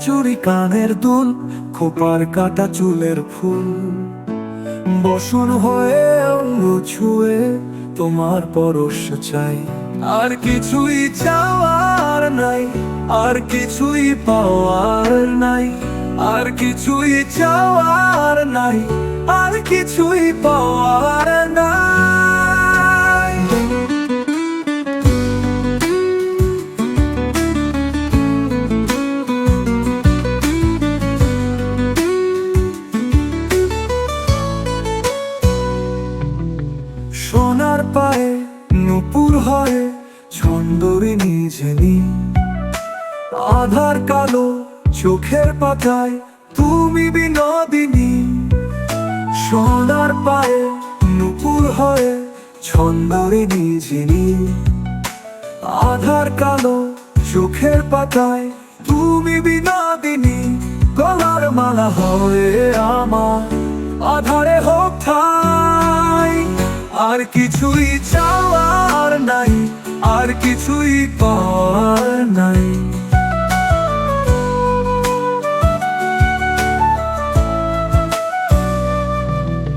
চুরি কানের দুল, খোপার কাটা চুলের ফুল। বসন হয়ে অঙ্গ ছুঁয়ে তোমার পরশ চাই। আর কিছুই চাওয়ার নাই, আর কিছুই পাওয়ার নাই, আর কিছুই চাওয়ার নাই, আর কিছুই পাওয়ার নাই। পায়ে নুপুর হয়ে ছন্দরে নিজেনি আধার কালো চোখের পাতায় তুমি বিনোদিনী। সোনার পায়ে নুপুর হয়ে ছন্দরে নিজেনি আধার কালো চোখের পাতায় তুমি বিনোদিনী। গলার মালা হয়ে আমার আর কিছুই চাওয়ার নাই, আর কিছুই পাওয়ার নাই।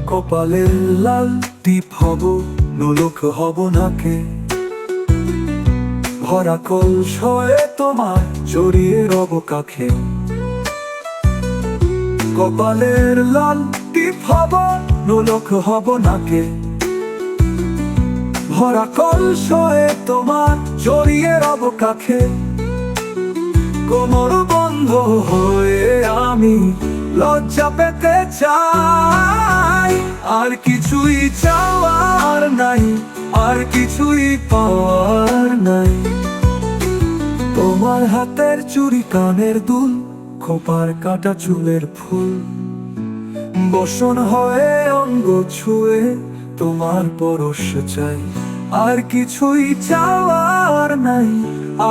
কপালের লাল টিপ হব নোলক হব নাকে। ভরা কল সয়ে তোমার জড়িয়ে রব কাখে। কপালের লাল টিপ হব নোলক হব নাকে। ভরা কল সয়ে তোমার জড়িয়ে রব কাখে। কোমর বন্ধ হয়ে আমি লজ্জা পেতে চাই। আর কিছুই চাওয়ার নাই, আর কিছুই পাওয়ার নাই। তোমার হাতের চুরি কানের দুল, খোপার কাটা চুলের ফুল। বসন হয়ে অঙ্গ ছুঁয়ে তোমার পরশ চাই। আর কিছুই চাওয়ার নাই,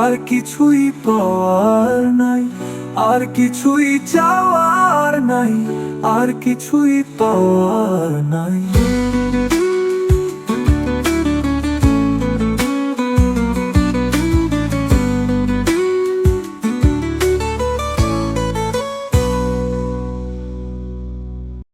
আর কিছুই পাওয়ার নাই, আর কিছুই চাওয়ার নাই, আর কিছুই পাওয়ার নাই।